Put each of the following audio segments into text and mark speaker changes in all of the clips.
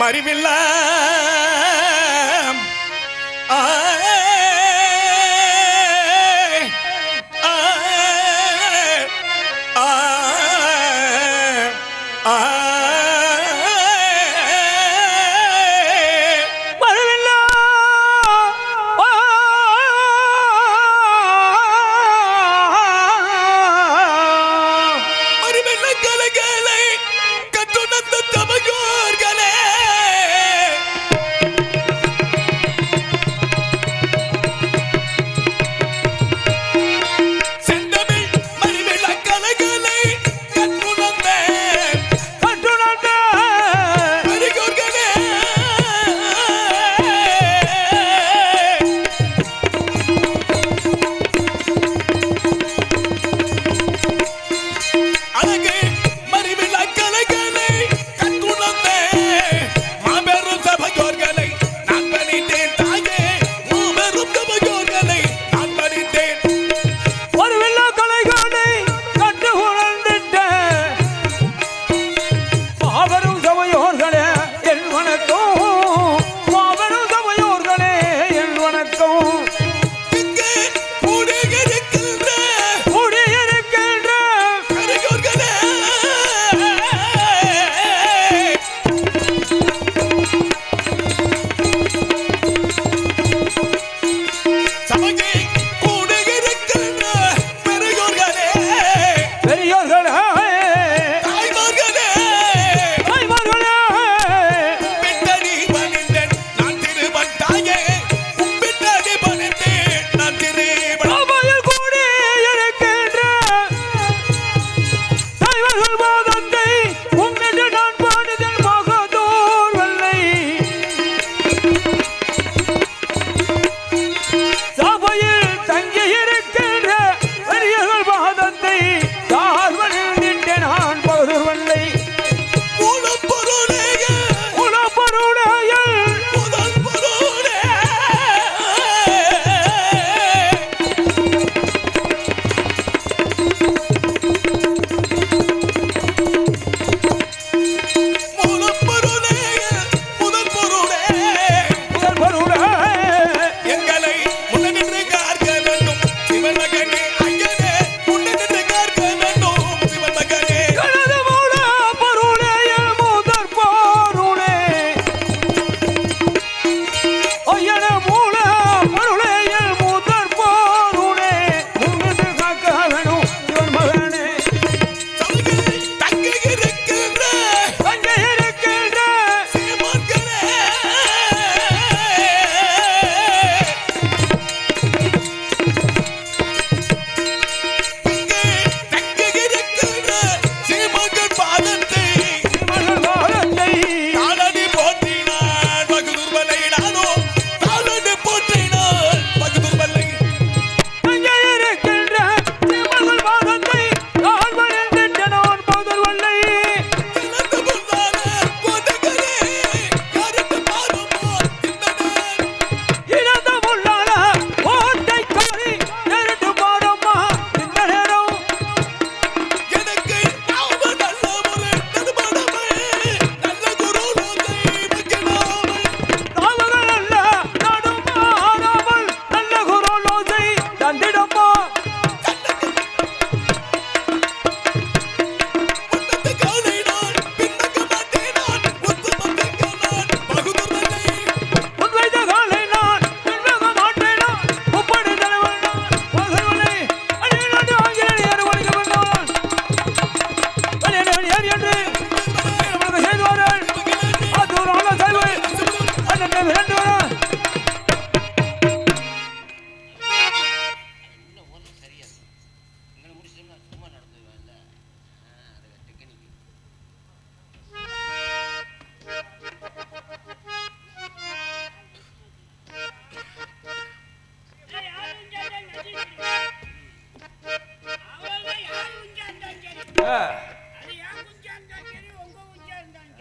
Speaker 1: மறிவில்ல. ஆ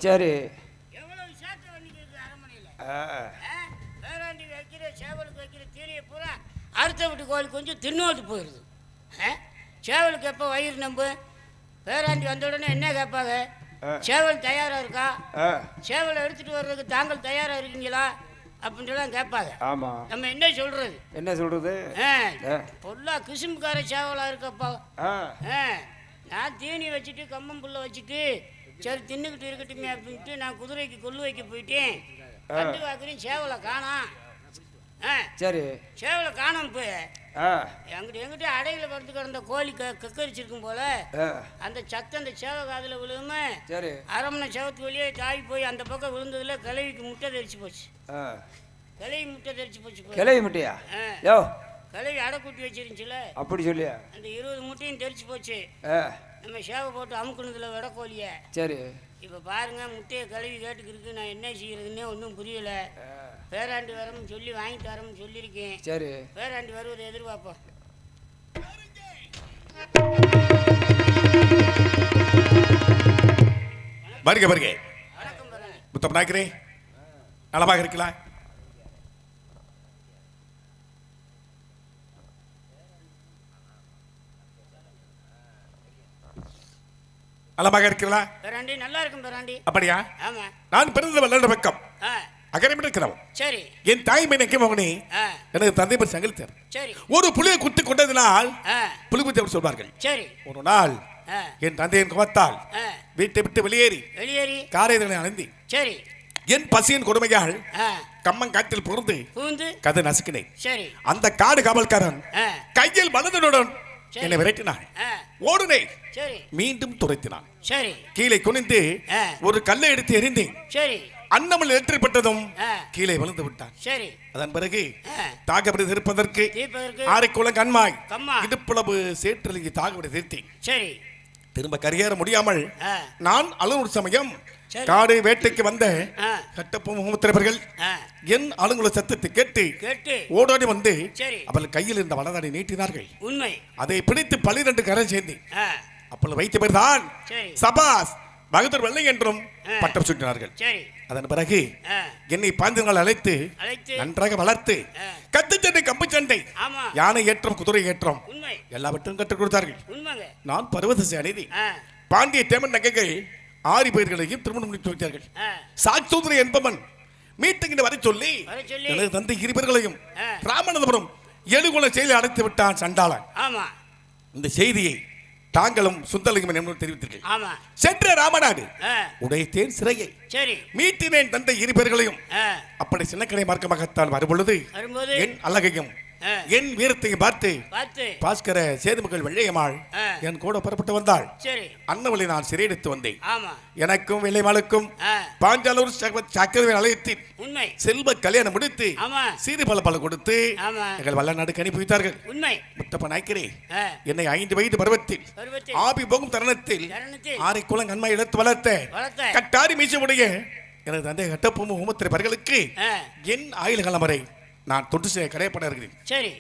Speaker 2: சரி.
Speaker 3: வேறாண்டி வைக்கிற சேவலுக்கு வைக்கிற தீனியை பூரா அடுத்த வீட்டு கோழி கொஞ்சம் தின்னோட்டு போயிடுது? சேவலுக்கு எப்போ வயிறு நம்பு? பேராண்டி வந்த உடனே என்ன கேட்பாங்க. சேவல் தயாரா இருக்கா? சேவலை எடுத்துட்டு வர்றதுக்கு தாங்கள் தயாரா இருக்கீங்களா? அப்படின்ட்டுலாம் கேட்பாங்க.
Speaker 2: ஆமா.
Speaker 3: நம்ம என்ன சொல்றது?
Speaker 2: என்ன
Speaker 3: ஆ. பொல்லா கிசும்புக்கார சேவலா இருக்கப்பா. நான் தீனி வச்சுட்டு கம்பம் புல்ல வச்சுட்டு சரி தின்னுக்கிட்டு இருக்கட்டுமே அப்படின்ட்டு நான் குதிரைக்கு கொள்ளு வைக்க போயிட்டேன். கட்டு வாக்குறேன் சேவலை காணோம்.
Speaker 2: சரி.
Speaker 3: சேவலை காணோம் போய். எங்கிட்ட எங்கிட்ட அடையில படுத்து கிடந்த கோழி கக்கரிச்சிருக்கும் போல. அந்த சத்தம் அந்த சேவை காதில் விழுவுமே
Speaker 2: சரி.
Speaker 3: அரமனை சேவத்து வழியே தாய் போய் அந்த பக்கம் விழுந்ததுல கிளவிக்கு முட்டை தெரிச்சு போச்சு. கிளவி முட்டை தெரிச்சு போச்சு.
Speaker 2: கிளவி முட்டையா. யோ.
Speaker 3: கிளவி அடை கூட்டி வச்சிருந்துச்சுல.
Speaker 2: அப்படி சொல்லியா?
Speaker 3: அந்த இருபது முட்டையும் தெரிச்சு போச்சு. நம்ம சேவை போட்டு அமுக்குனதுல விட கோழியை.
Speaker 2: சரி.
Speaker 3: இப்போ பாருங்க முட்டையை கழுவி கேட்டுக்கிருக்கு. நான் என்ன செய்யறதுன்னே ஒன்றும் புரியல. பேராண்டி வரம்னு சொல்லி வாங்கிட்டு வரம்னு சொல்லியிருக்கேன்.
Speaker 2: சரி.
Speaker 3: பேராண்டி வருவதை எதிர்பார்ப்போம். வணக்கம் பேராண்டி
Speaker 1: முத்தம் நாயக்கரே நலமாக இருக்கலாம். நலமாக இருக்கிறா
Speaker 3: பேராண்டி நல்லா இருக்கும் பேராண்டி.
Speaker 1: அப்படியா?
Speaker 3: ஆமாம்
Speaker 1: நான் பிறந்த வல்லட பக்கம்
Speaker 3: ஆ.
Speaker 1: அகரம் இருக்கிறவன்
Speaker 3: சரி.
Speaker 1: என் தாய் மீனக்கு மகனே எனக்கு தந்தை பேர் சங்கலித்தர்
Speaker 3: சரி.
Speaker 1: ஒரு புலியை குத்தி கொண்டதினால்
Speaker 3: ஆ.
Speaker 1: புலிபுத்தவர் சொல்வார்கள்
Speaker 3: சரி.
Speaker 1: ஒரு நாள் என் தந்தையின் கோபத்தால் வீட்டை விட்டு வெளியேறி
Speaker 3: வெளியேறி.
Speaker 1: காரைதனை அணைந்தி
Speaker 3: சரி.
Speaker 1: என் பசியின் கொடுமையால் கம்மங்காட்டில் புகுந்து
Speaker 3: பூந்து
Speaker 1: கதை நசுக்கினேன்.
Speaker 3: சரி.
Speaker 1: அந்த காடு காவல்காரன் கையில் மனதனுடன். என்னை விரட்டினான்.
Speaker 3: ஆ
Speaker 1: ஓடுனேன்.
Speaker 3: சரி.
Speaker 1: மீண்டும் துரைத்தினான்.
Speaker 3: சரி.
Speaker 1: கீழே குனிந்து. ஒரு கல்லை எடுத்து எறிந்தேன்.
Speaker 3: சரி.
Speaker 1: அன்னமல் ஏற்றிப்பட்டதும் கீழே விழுந்து விட்டான்.
Speaker 3: சரி.
Speaker 1: அதன் பிறகு தாகப்படி திருப்பதற்கு
Speaker 3: தீர்ப்பதற்கு
Speaker 1: ஆரைக்குளம் கண்மாய். இடுப்புளவு சேற்றிலிங்கி தாகப்படி திருத்தேன்.
Speaker 3: சரி.
Speaker 1: திரும்ப கரையேற முடியாமல் நான் அலுவலர் சமயம். காடு வேட்டைக்கு வந்த கட்டப்ப முகமுத்திரவர்கள் என் அலுவலர் சத்தத்தை கேட்டு
Speaker 3: கேட்டு.
Speaker 1: ஓடோடி வந்து. அவள் கையில் இருந்த வளதாடி நீட்டினார்கள்.
Speaker 3: உண்மை.
Speaker 1: அதை பிடித்து பளிரெண்டு கரை சேர்ந்தேன்
Speaker 3: ஆ.
Speaker 1: அப்பொழுது வைத்த பேர் தான் சபாஸ் பகதூர் வெள்ளை என்றும். பட்டம் சூட்டினார்கள். அதன் பிறகு என்னை பாய்ந்தங்கள் அழைத்து நன்றாக வளர்த்து
Speaker 3: ஆ.
Speaker 1: கத்து சண்டை கம்பு சண்டை யானை ஏற்றம் குதிரை ஏற்றம் எல்லாவற்றையும் கற்றுக் கொடுத்தார்கள். நான் பருவதசை அநீதி
Speaker 3: ஆ.
Speaker 1: பாண்டிய தேமன் நகைகள் ஆறு பேர்களையும் திருமணம் முடித்து வைத்தார்கள்
Speaker 3: ஆ.
Speaker 1: சாட்சூதரி என்பவன் மீட்டுங்கிட்டு வர சொல்லி. எனது தந்தை இருவர்களையும். ராமநாதபுரம் எழுகுல செயலில் அடைத்து விட்டான் சண்டாளன். இந்த செய்தியை தாங்களும் சுந்தரலிங்கம் என்று தெரிவித்தீர்கள். சென்ற ராமநாடு உடைத்தேன் சிறையை மீட்டினேன் தந்தை இருபேர்களையும் அப்படி சின்னக்கடை மார்க்கமாகத்தான் வரும்பொழுது என் அழகையும் என் வீரத்தையும் பார்த்து பாஸ்கர சேதுமகள் வெள்ளையம்மாள்
Speaker 3: ஆ.
Speaker 1: என் கூட புறப்பட்டு வந்தாள்.
Speaker 3: சரி.
Speaker 1: அன்னவளை நான் சிறையெடுத்து வந்தேன். எனக்கும் வெள்ளைமாளுக்கும் பாஞ்சாலூர் சக்கர- சக்கரவை
Speaker 3: உண்மை.
Speaker 1: செல்வ கல்யாணம் முடித்து சீறு பல பல கொடுத்து எங்கள் வல்லநாடுக்கு அனுப்பி வைத்தார்கள் முத்தப்ப நாய்க்கிறே என்னை ஐந்து வயது பருவத்தில் ஆபி போகும் தருணத்தில் ஆரை குளம் கண்மை எடுத்து வளர்த்த கட்டாரி மீசமுடைய எனது தந்தை கட்டப்பூமு ஊமத்திரை பர்களுக்கு என் ஆயுள் காலம் வரை நான் தொண்டு செய்ய கடையப்பட இருக்கிறேன்.
Speaker 3: சரி.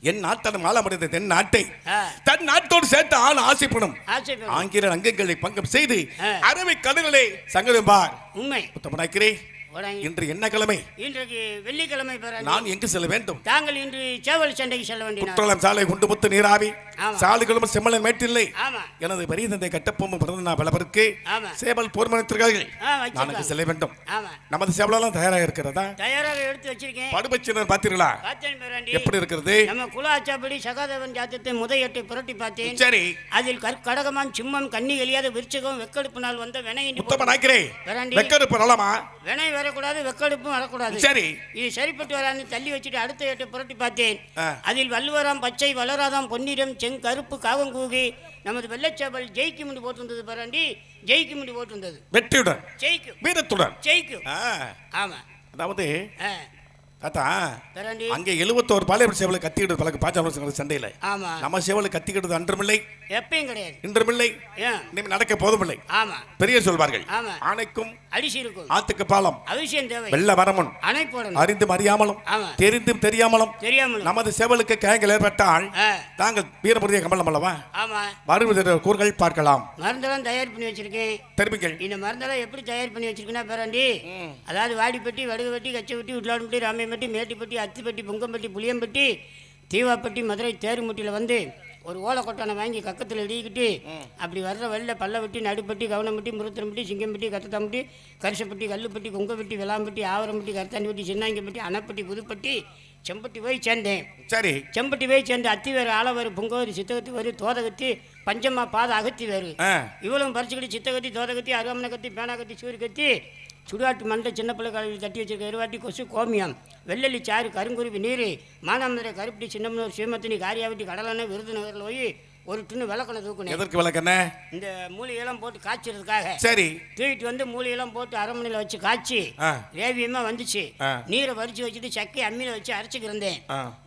Speaker 1: என் நாட்டாளம் ஆளமடைந்த தென் நாட்டை. தன் நாட்டோடு சேர்த்து ஆள் ஆசைப்படும். ஆங்கில அங்கங்களை பங்கம் செய்து. அரவை கடலிலே சங்கதம் பார்
Speaker 3: உண்மை.
Speaker 1: முத்தமனாக்கிறே
Speaker 3: உடனே
Speaker 1: இன்று என்ன கிழமை?
Speaker 3: இன்றைக்கு வெள்ளிக்கிழமை
Speaker 1: நான் எங்கு செல்ல வேண்டும்?
Speaker 3: தாங்கள் இன்று சேவல் சண்டைக்கு செல்ல வேண்டிய நாள்.
Speaker 1: குற்றாலம் சாலை குண்டு முத்து நீராவி. சாலைகளும் செம்மலன் மேட்டில்லை. எனது பெரிய தந்தை கட்டப்பொம்மு பிறந்த நாள் பலவருக்கு
Speaker 3: ஆமா
Speaker 1: சேவல் போர்மனத்திற்கார்கள் நான் அங்கு செல்ல வேண்டும். நமது சேவலெல்லாம் தயாராக இருக்கிறதா?
Speaker 3: தயாராக எடுத்து வச்சிருக்கேன்.
Speaker 1: படுபச்சினர் பார்த்தீர்களா? எப்படி இருக்கிறது?
Speaker 3: நம்ம குலாச்சாப்படி சகாதேவன் ஜாத்தத்தை முதயட்டை புரட்டி பார்த்தேன்.
Speaker 1: சரி.
Speaker 3: அதில் கற்கடகமான் சிம்மம் கண்ணி எலியாத விருச்சகம் வெக்கெடுப்பு நாள் வந்த வினையின்றி
Speaker 1: முத்தப்ப நாய்க்கிறே
Speaker 3: பேராண்டி
Speaker 1: வெக்கருப்பு நலமா
Speaker 3: வினை வரக்கூடாது வெக்கெடுப்பும் வரக்கூடாது.
Speaker 1: சரி.
Speaker 3: இது சரிப்பட்டு வரான்னு தள்ளி வச்சுட்டு அடுத்த ஏட்டை புரட்டி பார்த்தேன். அதில் வல்லுவராம் பச்சை வளராதாம் பொன்னிறம் செங்கருப்பு காவங்கூகி நமது வெள்ளச்சேவல் ஜெயிக்கும் என்று போட்டிருந்தது பாராண்டி ஜெயிக்கும் என்று போட்டிருந்தது.
Speaker 1: வெற்றியுடன்.
Speaker 3: ஜெயிக்கும்
Speaker 1: வீரத்துடன்.
Speaker 3: ஜெயிக்கும் ஆமா.
Speaker 1: அதாவது தாத்தா அங்கே எழுபத்தோரு பாளையம் சேவலை கத்திக்கிட்டு பழக்க பாஞ்சாலம் சண்டையில
Speaker 3: ஆமா.
Speaker 1: நம்ம சேவலை கத்திக்கிட்டது அன்றுமில்லை.
Speaker 3: எப்பயும் கிடையாது.
Speaker 1: இன்றுமில்லை.
Speaker 3: ஏன்?
Speaker 1: இனிமே நடக்க போதுமில்லை
Speaker 3: ஆமா.
Speaker 1: பெரிய சொல்வார்கள். ஆணைக்கும்
Speaker 3: அடிசி இருக்கும்.
Speaker 1: ஆத்துக்கு பாலம்.
Speaker 3: அவசியம் தேவை.
Speaker 1: வெள்ள வரமுன்.
Speaker 3: அணை போடணும்
Speaker 1: அறிந்தும் அறியாமலும் தெரிந்தும் தெரியாமலும்
Speaker 3: தெரியாமலும்.
Speaker 1: நமது சேவலுக்கு கேங்கள் ஏற்பட்டால் தாங்கள் வீரமுடிய கமலம் அல்லவா
Speaker 3: ஆமா.
Speaker 1: வருவதற்கு கூறுகள் பார்க்கலாம்.
Speaker 3: மருந்தெல்லாம் தயார் பண்ணி வச்சிருக்கேன்.
Speaker 1: தெரிவிங்கள்.
Speaker 3: இந்த மருந்தெல்லாம் எப்படி தயார் பண்ணி வச்சிருக்கேன்னா பேராண்டி. அதாவது வாடிப்பட்டி வடுகுவட்டி கச்சப்பட்டி உட்லாடுப்பட்டி ராமியம்பட்டி மேட்டுப்பட்டி அத்திப்பட்டி பொங்கம்பட்டி புளியம்பட்டி தீவாப்பட்டி மதுரை தேருமுட்டியில் வந்து ஒரு ஓலைக்கொட்டானை வாங்கி கக்கத்தில் இடிக்கிட்டு அப்படி வர்ற வெளில பல்ல வெட்டி நடுப்பட்டி கவனம்பட்டி முருத்தனம்பட்டி சிங்கம்பட்டி கத்தத்தம்பட்டி கரிசப்பட்டி கல்லுப்பட்டி குங்கப்பட்டி வெளாம்பட்டி ஆவரம்பட்டி கருத்தாண்டி பட்டி சின்னாங்கப்பட்டி அணைப்பட்டி புதுப்பட்டி செம்பட்டி போய் சேர்ந்தேன்.
Speaker 1: சரி.
Speaker 3: செம்பட்டி போய் சேர்ந்து அத்தி வேறு ஆலவேறு புங்கவரி சித்தகத்தி வரி தோதகத்தி பஞ்சமா பாத அகத்தி வேறு. இவ்வளவு பறிச்சுக்கிட்டு சித்தகத்தி தோதகத்தி அருவாமனை கத்தி பேனா கத்தி சூரி கத்தி சுடுகாட்டு மண்டை சின்ன பிள்ளை கழுவி தட்டி வச்சிருக்க எருவாட்டி கொசு கோமியம் வெள்ளலி சாறு கருங்குருவி நீர் மானாமதுரை கருப்பட்டி சின்னமனூர் சீமத்தினி காரியாவட்டி கடலெண்ணெய் விருதுநகரில் போய் ஒரு டின்னு விளக்கணை தூக்குனேன்.
Speaker 1: எதற்கு விளக்கண்ண?
Speaker 3: இந்த மூலிகையெல்லாம் போட்டு காய்ச்சறதுக்காக.
Speaker 1: சரி.
Speaker 3: தூக்கிட்டு வந்து மூலிகையெல்லாம் போட்டு அரமனையில் வச்சு காய்ச்சி
Speaker 1: ஆ.
Speaker 3: ரேவியமாக வந்துச்சு. நீரை வரிச்சு வச்சுட்டு சக்கை அம்மியில் வச்சு அரைச்சிக்கிருந்தேன்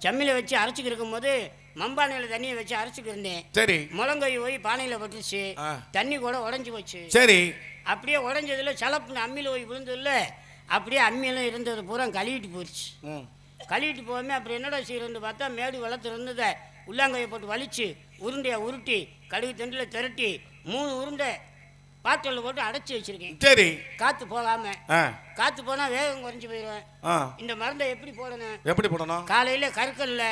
Speaker 3: சம்மியில் வச்சு அரைச்சிக்கு இருக்கும்போது மம்பானையில் தண்ணியை வச்சு அரைச்சிக்கு இருந்தேன்.
Speaker 1: சரி.
Speaker 3: முழங்கை போய் பானையில் பட்டுச்சு. தண்ணி கூட உடஞ்சி போச்சு.
Speaker 1: சரி.
Speaker 3: அப்படியே உடஞ்சதுல சலப்புன்னு அம்மியில் போய் விழுந்ததுல அப்படியே அம்மியெல்லாம் இருந்தது பூரா கழுவிட்டு போயிடுச்சு கழுவிட்டு போகாம அப்புறம் என்னடா செய்யறது பார்த்தா மேடு வளர்த்து இருந்ததை உள்ளாங்கையை போட்டு வலிச்சு உருண்டையை உருட்டி கடுகு தண்டில் திரட்டி மூணு உருண்டை பாட்டில் போட்டு அடைச்சி வச்சிருக்கேன்.
Speaker 1: சரி.
Speaker 3: காற்று போகாம. காற்று போனால் வேகம் குறைஞ்சி போயிடுவேன் இந்த மருந்தை எப்படி போடணும்?
Speaker 1: எப்படி போடணும்?
Speaker 3: காலையில் கற்கல்ல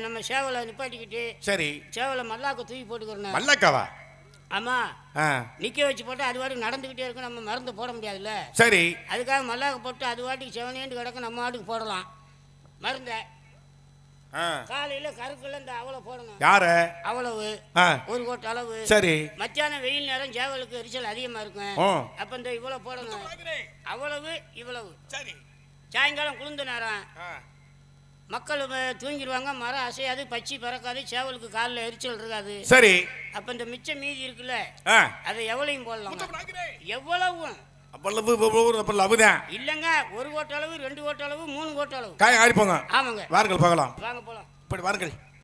Speaker 3: நம்ம சேவலை நிப்பாட்டிக்கிட்டு
Speaker 1: சரி.
Speaker 3: சேவலை மல்லாக்க தூக்கி போட்டுக்கிறணும்.
Speaker 1: மல்லக்காவா?
Speaker 3: ஆமாம்
Speaker 1: ஆ.
Speaker 3: நிற்க வச்சு போட்டால் அது வாட்டுக்கு நடந்துக்கிட்டே இருக்கும். நம்ம மருந்து போட முடியாதுல்ல?
Speaker 1: சரி.
Speaker 3: அதுக்காக மல்லாக்க போட்டு அது வாட்டுக்கு செவனேண்டு கிடக்க நம்ம வாட்டுக்கு போடலாம். மருந்தை காலையில் கருக்குள்ள இந்த அவளை போடணும்.
Speaker 1: யார?
Speaker 3: அவ்வளவு. ஒரு கோட்டு அளவு.
Speaker 1: சரி.
Speaker 3: மத்தியானம் வெயில் நேரம் சேவலுக்கு எரிச்சல் அதிகமாக இருக்கும். அப்போ இந்த இவ்வளோ போடணும். அவ்வளவு இவ்வளவு.
Speaker 1: சரி.
Speaker 3: சாயங்காலம் குளிர்ந்த நேரம். மக்கள் தூங்கிடுவாங்க மரம் அசையாது பச்சி பறக்காது சேவலுக்கு காலில் எரிச்சல் இருக்காது.
Speaker 1: சரி.
Speaker 3: அப்போ இந்த மிச்சம் மீதி இருக்குல்ல
Speaker 1: ஆ.
Speaker 3: அதை எவ்வளையும் போடலாம்? எவ்வளவும்
Speaker 1: அவ்வளவு
Speaker 3: இல்லைங்க ஒரு கோட்டு அளவு ரெண்டு கோட்டு அளவு மூணு கோட்டு அளவு
Speaker 1: காய் ஆறிப்போங்க.
Speaker 3: ஆமாங்க.
Speaker 1: வாருங்கள் போகலாம்
Speaker 3: வாங்க போகலாம்
Speaker 1: இப்படி வாருங்கள்.